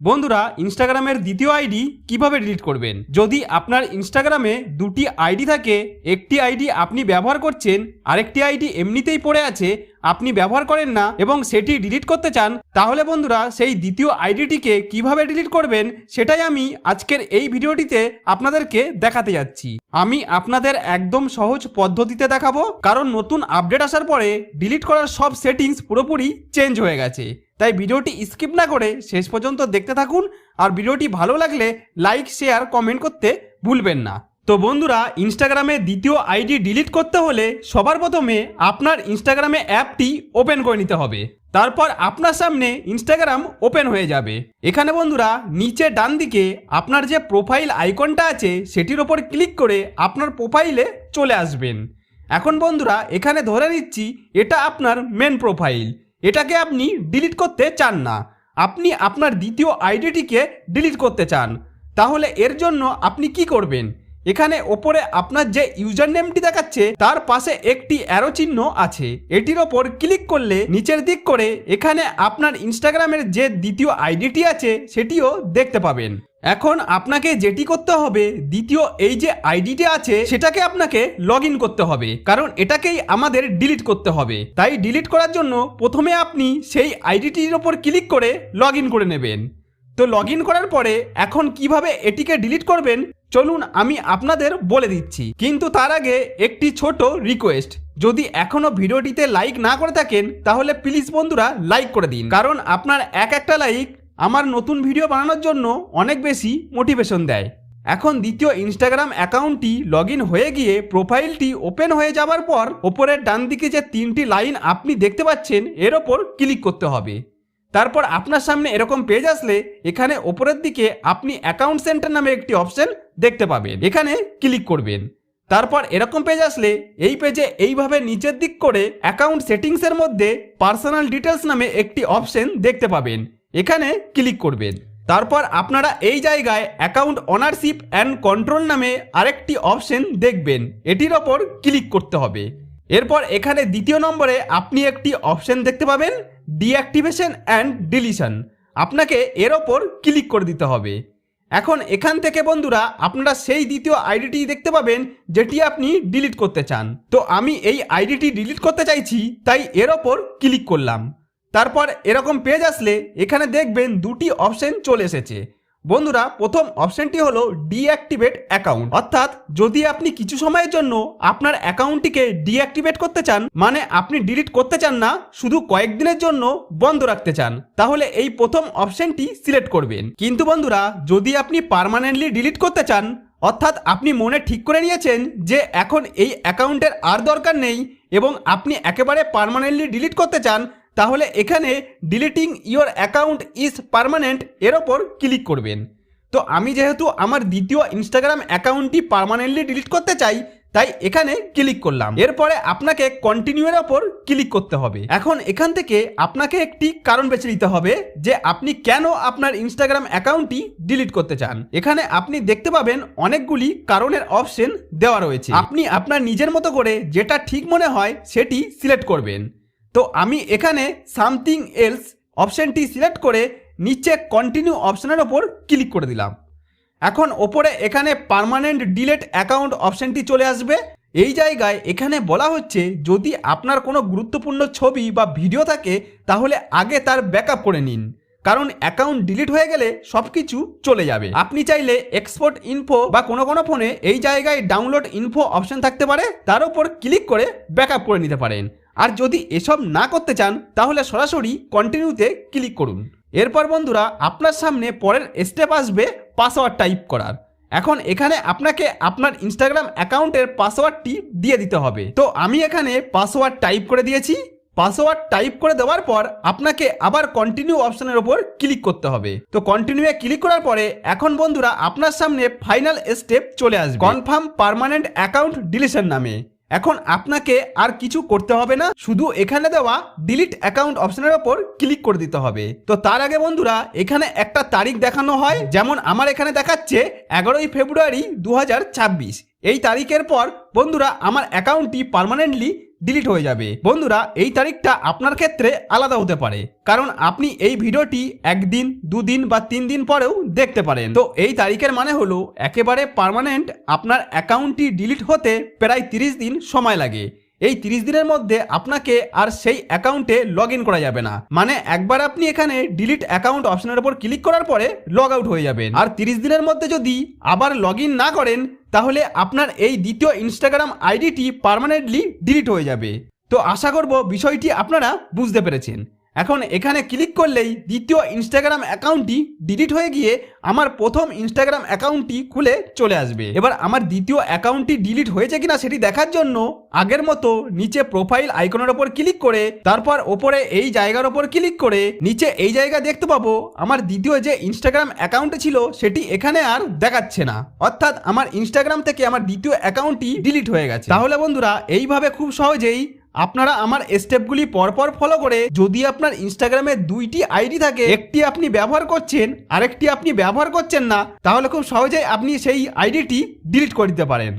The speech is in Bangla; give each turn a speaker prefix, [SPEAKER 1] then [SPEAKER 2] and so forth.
[SPEAKER 1] বন্ধুরা ইনস্টাগ্রামের দ্বিতীয় আইডি কীভাবে ডিলিট করবেন? যদি আপনার ইনস্টাগ্রামে দুটি আইডি থাকে, একটি আইডি আপনি ব্যবহার করছেন, আরেকটি আইডি এমনিতেই পড়ে আছে, আপনি ব্যবহার করেন না এবং সেটি ডিলিট করতে চান, তাহলে বন্ধুরা, সেই দ্বিতীয় আইডিটিকে কীভাবে ডিলিট করবেন, সেটাই আমি আজকের এই ভিডিওটিতে আপনাদেরকে দেখাতে যাচ্ছি। আমি আপনাদের একদম সহজ পদ্ধতিতে দেখাবো, কারণ নতুন আপডেট আসার পরে ডিলিট করার সব সেটিংস পুরোপুরি চেঞ্জ হয়ে গেছে। তাই ভিডিওটি স্কিপ না করে শেষ পর্যন্ত দেখতে থাকুন আর ভিডিওটি ভালো লাগলে লাইক, শেয়ার, কমেন্ট করতে ভুলবেন না। তো বন্ধুরা, ইনস্টাগ্রামে দ্বিতীয় আইডি ডিলিট করতে হলে সবার প্রথমে আপনার ইনস্টাগ্রামে অ্যাপটি ওপেন করে নিতে হবে। তারপর আপনার সামনে ইনস্টাগ্রাম ওপেন হয়ে যাবে। এখানে বন্ধুরা, নিচে ডান দিকে আপনার যে প্রোফাইল আইকনটা আছে সেটির ওপর ক্লিক করে আপনার প্রোফাইলে চলে আসবেন। এখন বন্ধুরা, এখানে ধরে নিচ্ছি, এটা আপনার মেন প্রোফাইল। এটাকে আপনি ডিলিট করতে চান না। আপনি আপনার দ্বিতীয় আইডিটিকে ডিলিট করতে চান। তাহলে এর জন্য আপনি কি করবেন? এখানে ওপরে আপনার যে ইউজার নেমটি দেখাচ্ছে, তার পাশে একটি অ্যারো চিহ্ন আছে। এটির ওপর ক্লিক করলে নিচের দিক করে এখানে আপনার ইনস্টাগ্রামের যে দ্বিতীয় আইডিটি আছে, সেটিও দেখতে পাবেন। এখন আপনাকে যেটি করতে হবে, দ্বিতীয় এই যে আইডিটি আছে, সেটাকে আপনাকে লগ করতে হবে। কারণ এটাকেই আমাদের ডিলিট করতে হবে। তাই ডিলিট করার জন্য প্রথমে আপনি সেই আইডিটির ওপর ক্লিক করে লগ করে নেবেন। তো লগ করার পরে এখন কীভাবে এটিকে ডিলিট করবেন চলুন আমি আপনাদের বলে দিচ্ছি। কিন্তু তার আগে একটি ছোট রিকোয়েস্ট যদি এখনও ভিডিওটিতে লাইক না করে থাকেন, তাহলে প্লিজ বন্ধুরা লাইক করে দিন। কারণ আপনার এক একটা লাইক আমার নতুন ভিডিও বানানোর জন্য অনেক বেশি মোটিভেশন দেয়। এখন দ্বিতীয় ইনস্টাগ্রাম অ্যাকাউন্টটি লগ হয়ে গিয়ে প্রোফাইলটি ওপেন হয়ে যাওয়ার পর, ওপরের ডান দিকে যে তিনটি লাইন আপনি দেখতে পাচ্ছেন, এর ওপর ক্লিক করতে হবে। তারপর আপনার সামনে এরকম পেজ আসলে এখানে ওপরের দিকে আপনি অ্যাকাউন্ট সেন্টার নামে একটি অপশন দেখতে পাবেন। এখানে ক্লিক করবেন। তারপর এরকম পেজ আসলে এই পেজে এইভাবে নিচের দিক করে অ্যাকাউন্ট সেটিংসের মধ্যে পার্সোনাল ডিটেলস নামে একটি অপশন দেখতে পাবেন। এখানে ক্লিক করবেন। তারপর আপনারা এই জায়গায় অ্যাকাউন্ট অনারশিপ অ্যান্ড কন্ট্রোল নামে আরেকটি অপশন দেখবেন। এটির ওপর ক্লিক করতে হবে। এরপর এখানে দ্বিতীয় নম্বরে আপনি একটি অপশন দেখতে পাবেন। Deactivation and deletion. আপনাকে এর ওপর ক্লিক করে দিতে হবে। এখন এখান থেকে বন্ধুরা, আপনারা সেই দ্বিতীয় আইডিটি দেখতে পাবেন, যেটি আপনি ডিলিট করতে চান। তো আমি এই আইডিটি ডিলিট করতে চাইছি, তাই এর ওপর ক্লিক করলাম। তারপর এরকম পেজ আসলে এখানে দেখবেন দুটি অপশন চলে এসেছে। বন্ধুরা, প্রথম অপশনটি হলো ডিঅ্যাক্টিভেট অ্যাকাউন্ট। অর্থাৎ যদি আপনি কিছু সময়ের জন্য আপনার অ্যাকাউন্টটিকে ডিঅ্যাক্টিভেট করতে চান মানে আপনি ডিলিট করতে চান না, শুধু কয়েকদিনের জন্য বন্ধ রাখতে চান, তাহলে এই প্রথম অপশনটি সিলেক্ট করবেন। কিন্তু বন্ধুরা, যদি আপনি পার্মানেন্টলি ডিলিট করতে চান, অর্থাৎ আপনি মনে ঠিক করে নিয়েছেন যে এখন এই অ্যাকাউন্টের আর দরকার নেই এবং আপনি একেবারে পার্মানেন্টলি ডিলিট করতে চান তাহলে এখানে deleting your account is permanent এর ওপর ক্লিক করবেন। তো আমি যেহেতু আমার দ্বিতীয় ইনস্টাগ্রাম অ্যাকাউন্টটি পার্মানেন্টলি ডিলিট করতে চাই, তাই এখানে ক্লিক করলাম। এরপরে আপনাকে কন্টিনিউ এর ওপর ক্লিক করতে হবে। এখন এখান থেকে আপনাকে একটি কারণ বেছে নিতে হবে যে আপনি কেন আপনার ইনস্টাগ্রাম অ্যাকাউন্টটি ডিলিট করতে চান। এখানে আপনি দেখতে পাবেন অনেকগুলি কারণের অপশন দেওয়া রয়েছে। আপনি আপনার নিজের মতো করে যেটা ঠিক মনে হয় সেটি সিলেক্ট করবেন। তো আমি এখানে সামথিং এলস অপশানটি সিলেক্ট করে নিচে কন্টিনিউ অপশানের ওপর ক্লিক করে দিলাম। এখন ওপরে এখানে পার্মানেন্ট ডিলেট অ্যাকাউন্ট অপশনটি চলে আসবে। এই জায়গায় এখানে বলা হচ্ছে, যদি আপনার কোনো গুরুত্বপূর্ণ ছবি বা ভিডিও থাকে, তাহলে আগে তার ব্যাকআপ করে নিন। কারণ অ্যাকাউন্ট ডিলিট হয়ে গেলে সব কিছু চলে যাবে। আপনি চাইলে এক্সপোর্ট ইনফো বা কোনো কোনো ফোনে এই জায়গায় ডাউনলোড ইনফো অপশন থাকতে পারে। তার উপর ক্লিক করে ব্যাকআপ করে নিতে পারেন। আর যদি এসব না করতে চান, তাহলে সরাসরি কন্টিনিউতে ক্লিক করুন। এরপর বন্ধুরা, আপনার সামনে পরের স্টেপ আসবে পাসওয়ার্ড টাইপ করার। এখন এখানে আপনাকে আপনার ইনস্টাগ্রাম অ্যাকাউন্টের পাসওয়ার্ডটি দিয়ে দিতে হবে। তো আমি এখানে পাসওয়ার্ড টাইপ করে দিয়েছি। পাসওয়ার্ড টাইপ করে দেওয়ার পর আপনাকে আবার কন্টিনিউ অপশনের ওপর ক্লিক করতে হবে। তো কন্টিনিউয়ে ক্লিক করার পরে এখন বন্ধুরা, আপনার সামনে ফাইনাল স্টেপ চলে আসবে। কনফার্ম পার্মানেন্ট অ্যাকাউন্ট ডিলিশন নামে। এখন আপনাকে আর কিছু করতে হবে না, শুধু এখানে দেওয়া ডিলিট অ্যাকাউন্ট অপশনের ওপর ক্লিক করে দিতে হবে। তো তার আগে বন্ধুরা, এখানে একটা তারিখ দেখানো হয়, যেমন আমার এখানে দেখাচ্ছে এগারোই ফেব্রুয়ারি দু হাজার ছাব্বিশ। এই তারিখের পর বন্ধুরা, আমার অ্যাকাউন্টটি পার্মানেন্টলি ডিলিট হয়ে যাবে। বন্ধুরা, এই তারিখটা আপনার ক্ষেত্রে আলাদা হতে পারে। কারণ আপনি এই ভিডিওটি একদিন, দুদিন বা তিন দিন পরেও দেখতে পারেন। তো এই তারিখের মানে হলো, একেবারে পারমানেন্ট আপনার অ্যাকাউন্টটি ডিলিট হতে প্রায় তিরিশ দিন সময় লাগে। এই তিরিশ দিনের মধ্যে আপনাকে আর সেই অ্যাকাউন্টে লগ ইন করা যাবে না। মানে একবার আপনি এখানে ডিলিট অ্যাকাউন্ট অপশনের উপর ক্লিক করার পরে লগ আউট হয়ে যাবেন। আর তিরিশ দিনের মধ্যে যদি আবার লগ ইন না করেন, তাহলে আপনার এই দ্বিতীয় ইনস্টাগ্রাম আইডিটি পারমানেন্টলি ডিলিট হয়ে যাবে। তো আশা করব বিষয়টি আপনারা বুঝতে পেরেছেন। এখন এখানে ক্লিক করলেই দ্বিতীয় ইনস্টাগ্রাম অ্যাকাউন্টটি ডিলিট হয়ে গিয়ে আমার প্রথম ইনস্টাগ্রাম অ্যাকাউন্টটি খুলে চলে আসবে। এবার আমার দ্বিতীয় অ্যাকাউন্টটি ডিলিট হয়েছে কিনা সেটি দেখার জন্য আগের মতো নিচে প্রোফাইল আইকনের ওপর ক্লিক করে, তারপর ওপরে এই জায়গার ওপর ক্লিক করে নিচে এই জায়গা দেখতে পাবো আমার দ্বিতীয় যে ইনস্টাগ্রাম অ্যাকাউন্ট ছিল সেটি এখানে আর দেখাচ্ছে না। অর্থাৎ আমার ইনস্টাগ্রাম থেকে আমার দ্বিতীয় অ্যাকাউন্টটি ডিলিট হয়ে গেছে। তাহলে বন্ধুরা, এইভাবে খুব সহজেই আপনারা আমার স্টেপগুলি পরপর ফলো করে যদি আপনার ইনস্টাগ্রামে দুইটি আইডি থাকে, একটি আপনি ব্যবহার করছেন, আরেকটি আপনি ব্যবহার করছেন না, তাহলে খুব সহজেই আপনি সেই আইডিটি ডিলিট করে দিতে পারেন।